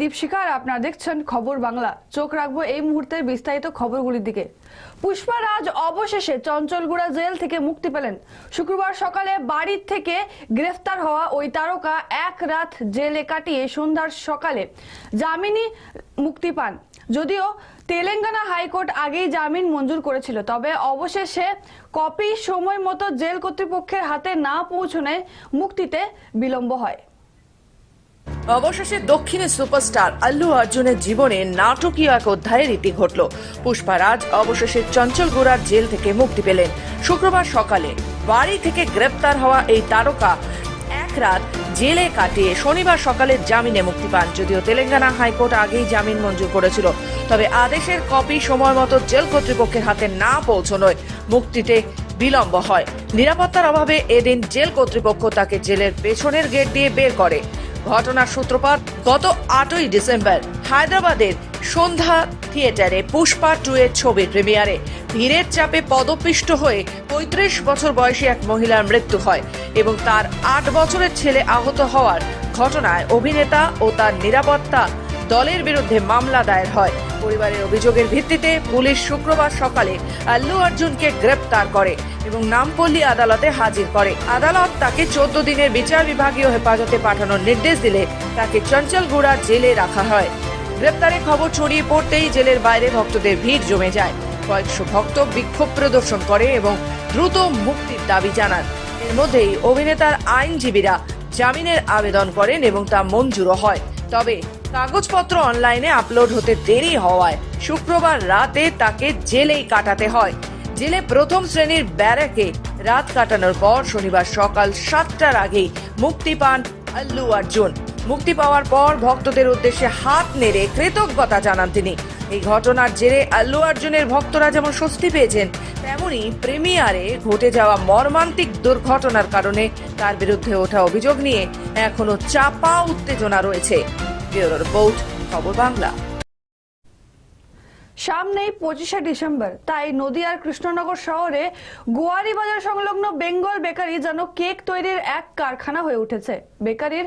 দীপশিখা আর আপনারা দেখছেন খবর বাংলা। চোখ রাখব এই মুহূর্তের বিস্তারিত খবরগুলির দিকে। পুষ্পা রাজ অবশেষে চঞ্চলগুড়া জেল থেকে মুক্তি পেলেন। শুক্রবার সকালে বাড়ির থেকে গ্রেফতার হওয়া ওই তারকা এক রাত জেলে কাটিয়ে সন্ধ্যার সকালে জামিনে মুক্তি পান। যদিও তেলেঙ্গানা হাইকোর্ট আগেই জামিন মঞ্জুর করেছিল, তবে অবশেষে কপি সময় মতো জেল কর্তৃপক্ষের হাতে না পৌঁছনে মুক্তিতে বিলম্ব হয়। অবশেষে দক্ষিণের সুপারস্টার আল্লু অর্জুনের জীবনে নাটকীয় এক অধ্যায়ের রীতি ঘটল। পুষ্পারাজ অবশেষে চঞ্চলগোড়ার জেল থেকে মুক্তি পেলেন। শুক্রবার সকালে বাড়ি থেকে গ্রেপ্তার হওয়া এই তারকা এক রাত জেলে কাটিয়ে শনিবার সকালে জামিনে মুক্তি পান, যদিও তেলেঙ্গানা হাইকোর্ট আগেই জামিন মঞ্জুর করেছিল। তবে আদেশের কপি সময় মতো জেল কর্তৃপক্ষের হাতে না পৌঁছনোয় মুক্তিতে বিলম্ব হয়। নিরাপত্তার অভাবে এদিন জেল কর্তৃপক্ষ তাকে জেলের পেছনের গেট দিয়ে বের করে। ঘটনার সূত্রপাত গত আটই ডিসেম্বর। হায়দ্রাবাদের সন্ধ্যা থিয়েটারে পুষ্পা টু এর ছবির প্রিমিয়ারে। ভিড়ের চাপে পদপিষ্ট হয়ে পঁয়ত্রিশ বছর বয়সী এক মহিলার মৃত্যু হয় এবং তার আট বছরের ছেলে আহত হওয়ার ঘটনায় অভিনেতা ও তার নিরাপত্তা দলের বিরুদ্ধে মামলা দায়ের হয়। পরিবারের অভিযোগের ভিত্তিতে পুলিশ শুক্রবার সকালে আল্লু অর্জুনকে গ্রেপ্তার করে এবং নামপল্লী আদালতে হাজির করে। আদালত তাকে চোদ্দ দিনের বিচার বিভাগীয় হেফাজতে পাঠানোর নির্দেশ দিলে তাকে চঞ্চলগুড়া জেলে রাখা হয়। গ্রেপ্তারের খবর ছড়িয়ে পড়তেই জেলের বাইরে ভক্তদের ভিড় জমে যায়। কয়েকশো ভক্ত বিক্ষোভ প্রদর্শন করে এবং দ্রুত মুক্তির দাবি জানান। এর মধ্যেই অভিনেতার আইনজীবীরা জামিনের আবেদন করেন এবং তা মঞ্জুরও হয়। তবে কাগজপত্র অনলাইনে আপলোড হতে দেরি হওয়ায় শুক্রবার রাতে তাকে জেলেই কাটাতে হয়। জেলে প্রথম শ্রেণির ব্যারাকে রাত কাটানোর পর শনিবার সকাল সাতটার আগেই মুক্তি পান আল্লু অর্জুন। মুক্তি পাওয়ার পর ভক্তদের উদ্দেশ্যে হাত নেড়ে কৃতজ্ঞতা জানান তিনি। এই ঘটনার জেরে আল্লু অর্জুনের ভক্তরা যেমন স্বস্তি পেয়েছেন, তেমনি প্রিমিয়ারে ঘটে যাওয়া মর্মান্তিক দুর্ঘটনার কারণে তার বিরুদ্ধে ওঠা অভিযোগ নিয়ে এখনও চাপা উত্তেজনা রয়েছে। ব্যুরো রিপোর্ট খবর বাংলা। সামনেই পঁচিশে ডিসেম্বর তাই নদিয়ার কৃষ্ণনগর শহরে গোয়ারি বাজার সংলগ্ন বেঙ্গল বেকারি যেন কেক তৈরির এক কারখানা হয়ে উঠেছে। বেকারির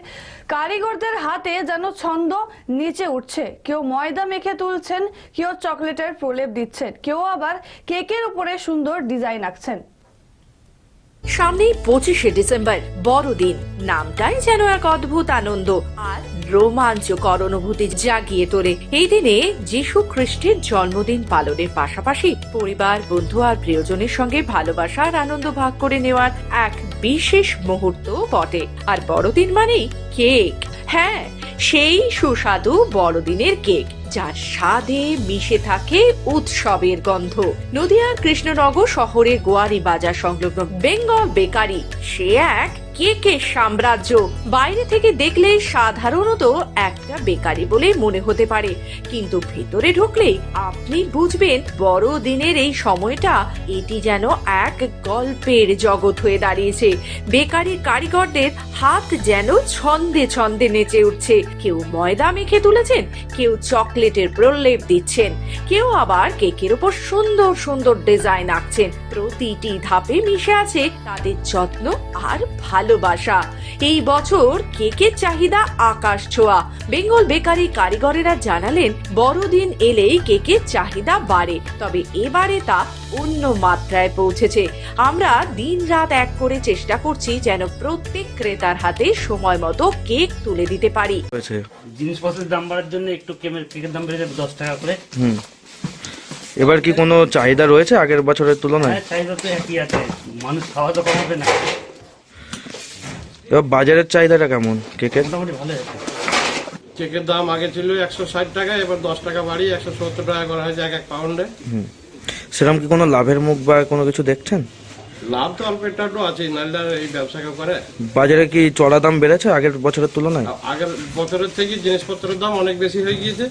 কারিগরদের হাতে যেন ছন্দ নিচে উঠছে। কেউ ময়দা মেখে তুলছেন কেউ চকলেটের প্রলেপ দিচ্ছেন কেউ আবার কেকের উপরে সুন্দর ডিজাইন আঁকছেন। সামনেই পঁচিশে ডিসেম্বর বড়দিন। নামটাই যেন এক অদ্ভুত আনন্দ। আর রোমাঞ্চকর অনুভূতি জাগিয়ে তোলে। এই দিনে যীশু খ্রিস্টের জন্মদিন পালনের পাশাপাশি পরিবার, বন্ধু আর প্রিয়জনের সঙ্গে ভালোবাসার আনন্দ ভাগ করে নেওয়ার এক বিশেষ মুহূর্ত বটে। আর বড়দিন মানেই কেক। হ্যাঁ সেই সুস্বাদু বড়দিনের কেক যার স্বাদে মিশে থাকে উৎসবের গন্ধ। নদিয়ার কৃষ্ণনগর শহরে গোয়ারি বাজার সংলগ্ন বেঙ্গল বেকারি, সে এক কেকের সাম্রাজ্য? বাইরে থেকে দেখলে সাধারণত একটা বেকারি বলে মনে হতে পারে। কিন্তু ভেতরে ঢুকলে আপনি বুঝবেন বড়দিনের এই সময়টা এটি যেন এক গল্পের জগৎ হয়ে দাঁড়িয়েছে। বেকারির কারিগরদের হাত যেন ছন্দে ছন্দে নেচে উঠছে। কেউ ময়দা মেখে তুলেছেন, কেউ চকলেটের প্রলেপ দিচ্ছেন, কেউ আবার কেকের উপর সুন্দর সুন্দর ডিজাইন আঁকছেন। প্রতিটি ধাপে মিশে আছে তাদের যত্ন আর ভালোবাসা। এই বছর কেকের চাহিদা আকাশ ছোঁয়া? বেঙ্গল বেকারি কারিগরেরা জানালেন বড়দিন এলেই কেকের চাহিদা বাড়ে তবে এবারে তা অন্য মাত্রায় পৌঁছেছে। আমরা দিন রাত এক করে চেষ্টা করছি যেন প্রত্যেক ক্রেতার হাতে সময় মতো কেক তুলে দিতে পারি। জিনিসপত্রের দাম বাড়ার জন্য একটু কেমের কেকের দাম বেড়েছে দশ টাকা করে। হুম। এবার কি কোনো চাহিদা রয়েছে আগের বছরের তুলনায়? হ্যাঁ চাহিদা তো একই আছে। মানুষ খাওয়া তো কমাবে না। বাজারের চাহিদাটা কেমন? কেকের? মোটামুটি ভালো আছে। কেকের দাম আগে ছিল একশো ষাট টাকা এবার দশ টাকা বাড়িয়ে একশো সত্তর টাকা করা হয়েছে এক এক পাউন্ডে। সেরকম কি কোনো লাভের মুখ বা কোনো কিছু দেখছেন? লাভ তো অল্প একটু একটু আছেই নাহলে এই ব্যবসা কেউ করে। বাজারে কি চড়া দাম বেড়েছে আগের বছরের তুলনায়? আগের বছরের থেকে জিনিসপত্রের দাম অনেক বেশি হয়ে গিয়েছে।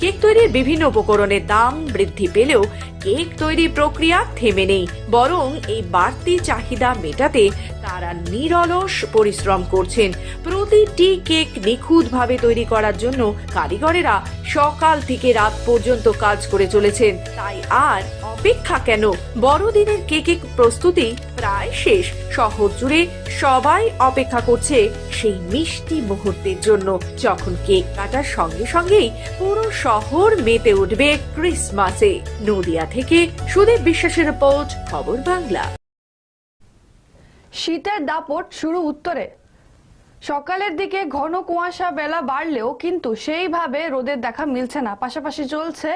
কেক তৈরির বিভিন্ন উপকরণের দাম বৃদ্ধি পেলেও কেক তৈরির প্রক্রিয়া থেমে নেই বরং এই বাড়তি চাহিদা মেটাতে তারা নিরলস পরিশ্রম করছেন। প্রতিটি কেক নিখুঁতভাবে তৈরি করার জন্য কারিগরেরা সকাল থেকে রাত পর্যন্ত কাজ করে চলেছেন। তাই আর অপেক্ষা কেন? বড়দিনের কেকের প্রস্তুতি প্রায় শেষ। শহর জুড়ে সবাই অপেক্ষা করছে সেই মিষ্টি মুহূর্তের জন্য। যখন কেক কাটার সঙ্গে সঙ্গেই পুরো শহর মেতে উঠবে ক্রিসমাসে। নদিয়া থেকে সুদীপ বিশ্বাসের রিপোর্ট, খবর বাংলা। শীতের দাপট শুরু উত্তরে। সকালের দিকে ঘন কুয়াশা বেলা বাড়লেও কিন্তু সেইভাবে রোদের দেখা মিলছে না। পাশাপাশি চলছে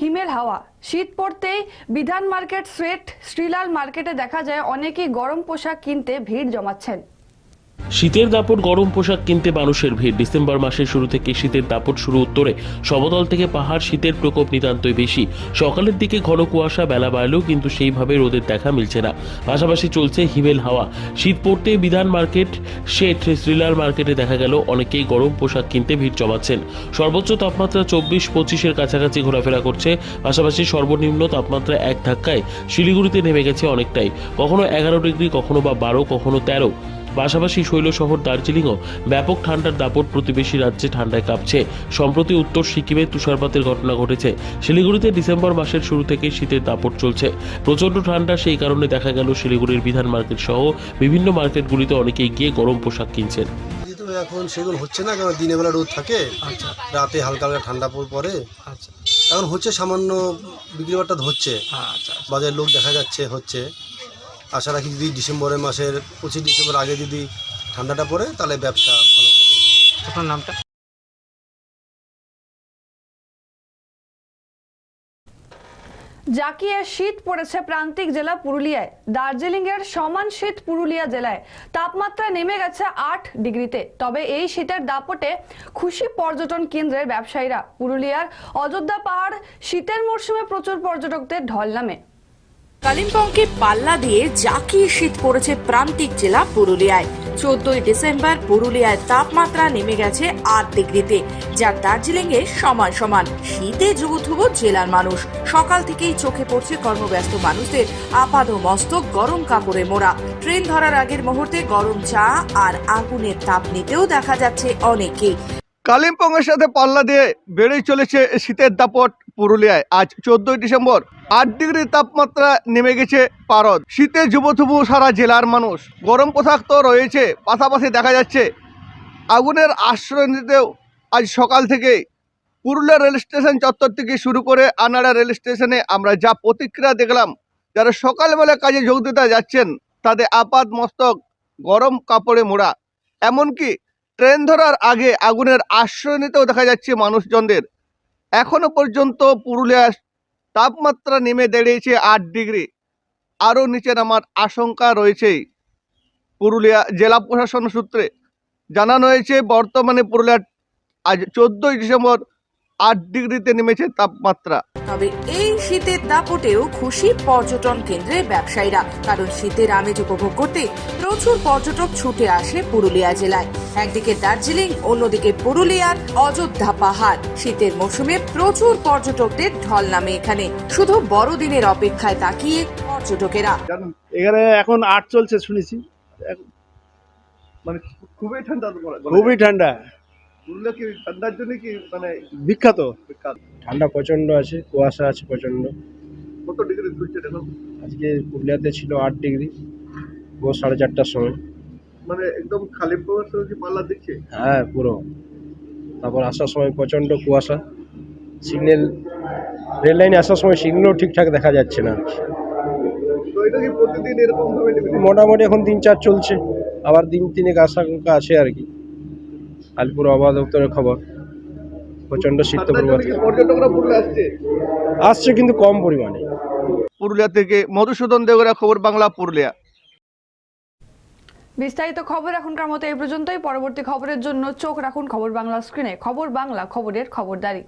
হিমেল হাওয়া। শীত পড়তেই বিধান মার্কেট শ্রেট শ্রীলাল মার্কেটে দেখা যায় অনেকেই গরম পোশাক কিনতে ভিড় জমাচ্ছেন। শীতের দাপট গরম পোশাক কিনতে মানুষের ভিড়। ডিসেম্বর মাসের শুরু থেকে শীতের দাপট শুরু উত্তরে। সমতল থেকে পাহাড় শীতের প্রকোপ নিতান্তই বেশি। সকালের দিকে ঘন কুয়াশা বেলা বাড়লেও কিন্তু সেইভাবে রোদের দেখা মিলছে না। পাশাপাশি চলছে হিমেল হাওয়া। শীত পড়তে বিধান মার্কেট, শেঠ, শ্রীলাল মার্কেটে দেখা গেল অনেকেই গরম পোশাক কিনতে ভিড় জমাচ্ছেন। সর্বোচ্চ তাপমাত্রা চব্বিশ, পঁচিশের কাছাকাছি ঘোরাফেরা করছে। পাশাপাশি সর্বনিম্ন তাপমাত্রা এক ধাক্কায় শিলিগুড়িতে নেমে গেছে অনেকটাই। কখনো এগারো ডিগ্রি, কখনো বা বারো, কখনো তেরো। পাশাপাশি শৈল শহর দার্জিলিংও ব্যাপক ঠান্ডার দাপট প্রতিবেশী রাজ্যে ঠান্ডায় কাঁপছে। সম্প্রতি উত্তর সিকিমে তুষারপাতের ঘটনা ঘটেছে। শিলিগুড়িতে ডিসেম্বর মাসের শুরু থেকে শীতের দাপট চলছে। প্রচণ্ড ঠান্ডা সেই কারণে দেখা গেল শিলিগুড়ির বিধান মার্কেট সহ বিভিন্ন মার্কেটগুলিতে অনেকেই গিয়ে গরম পোশাক কিনছেন। এখন সেগুলো হচ্ছে না কারণ দিনের বেলা রোদ থাকে। রাতে হালকা হালকা ঠান্ডা পড় পরে আচ্ছা। এখন হচ্ছে সামান্য বিক্রি বাট্টা হচ্ছে আচ্ছা বাজারে লোক দেখা যাচ্ছে হচ্ছে। আশা রাখি যদি ডিসেম্বরের মাসের পঁচিশ ডিসেম্বর আগে যদি ঠান্ডাটা পড়ে তাহলে ব্যবসা ভালো হবে। আপনার নামটা? জাকিয়ে শীত পড়েছে প্রান্তিক জেলা পুরুলিয়ায়। দার্জিলিং এর সমান শীত পুরুলিয়া জেলায় তাপমাত্রা নেমে গেছে আট ডিগ্রিতে। তবে এই শীতের দাপটে খুশি পর্যটন কেন্দ্রের ব্যবসায়ীরা পুরুলিয়ার অযোধ্যা পাহাড় শীতের মরশুমে প্রচুর পর্যটকদের ঢল নামে। কালিম্পংকে পাল্লা দিয়ে জাকিয়ে শীত পড়েছে প্রান্তিক জেলা পুরুলিয়ায়। চোদ্দই ডিসেম্বর পুরুলিয়ায় তাপমাত্রা নেমে গেছে আট ডিগ্রিতে, যা দার্জিলিং এর সমান সমান। শীতে যুবথুবু জেলার মানুষ। সকাল থেকেই চোখে পড়ছে কর্মব্যস্ত মানুষদের। আপাদ মস্তক গরম কাপড়ে মোড়া। ট্রেন ধরার আগের মুহূর্তে গরম চা আর আগুনের তাপ নিতেও দেখা যাচ্ছে অনেকেই। কালিম্পংয়ের সাথে পাল্লা দিয়ে বেড়েই চলেছে শীতের দাপট পুরুলিয়ায়। আজ চোদ্দই ডিসেম্বর, আট ডিগ্রি তাপমাত্রা নেমে গেছে পারদ। শীতে যুবথুবু সারা জেলার মানুষ। গরম পোশাক তো রয়েছে, পাশাপাশি দেখা যাচ্ছে আগুনের আশ্রয় নিতেও আজ সকাল থেকেই। পুরুলিয়া রেল স্টেশন চত্বর থেকে শুরু করে আনাড়া রেল স্টেশনে আমরা যা প্রতিক্রিয়া দেখলাম, যারা সকালবেলা কাজে যোগ দিতে যাচ্ছেন, তাদের আপাত মস্তক গরম কাপড়ে মোড়া। এমনকি ট্রেন ধরার আগে আগুনের আশ্রয় নিতেও দেখা যাচ্ছে মানুষজনদের। এখনও পর্যন্ত পুরুলিয়ার তাপমাত্রা নেমে দাঁড়িয়েছে আট ডিগ্রি। আরও নিচে নামার আশঙ্কা রয়েছেই পুরুলিয়া জেলা প্রশাসন সূত্রে। জানানো হয়েছে, বর্তমানে পুরুলিয়ার আজ চোদ্দোই ডিসেম্বর আট ডিগ্রিতে নেমেছে তাপমাত্রা। তবে এই শীতের দাপটেও খুশি পর্যটন কেন্দ্রে ব্যবসায়ীরা কারণ শীতের আমেজ উপভোগ করতে প্রচুর পর্যটক ছুটে আসে পুরুলিয়া জেলায়। একদিকে দার্জিলিং অন্যদিকে পুরুলিয়ার অযোধ্যা পাহাড়। শীতের মৌসুমে প্রচুর পর্যটকদের ঢল নামে এখানে। শুধু বড়দিনের অপেক্ষায় তাকিয়ে পর্যটকেরা। এখানে এখন আট চলছে শুনেছি। মানে খুবই ঠান্ডা খুবই ঠান্ডা। পুরুলিয়া কি ঠান্ডার জন্য কি মানে বিখ্যাত? বিখ্যাত? ঠান্ডা প্রচণ্ড আছে কুয়াশা আছে প্রচণ্ড কত ডিগ্রি ঘুরছে এখন আজকে পুরুলিয়াতে ছিল আট ডিগ্রি ভোর সাড়ে চারটার সময়। মানে একদম খালি কি পাল্লা দিচ্ছে? হ্যাঁ পুরো। তারপর আসার সময় প্রচণ্ড কুয়াশা। সিগন্যাল রেল লাইনে আসার সময় সিগন্যালও ঠিকঠাক দেখা যাচ্ছে না। মোটামুটি এখন দিন চার চলছে। আবার দিন তিনেক আশঙ্কা আছে আর কি। আলিপুর আবহাওয়া দপ্তরের খবর প্রচন্ড শীত তো ঠান্ডার জন্য কি পর্যটকরা পুরুলিয়া আসছে আসছে কিন্তু কম পরিমাণে পুরুলিয়া থেকে মধুসূদন দেওরা খবর বাংলা পুরুলিয়া বিস্তারিত খবর এখনকার মতো এই পর্যন্তই পরবর্তী খবরের জন্য চোখ রাখুন খবর বাংলা স্ক্রিনে খবর বাংলা খবরের খবরদারি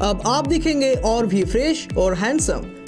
अब आप दिखेंगे और भी फ्रेश और हैंडसम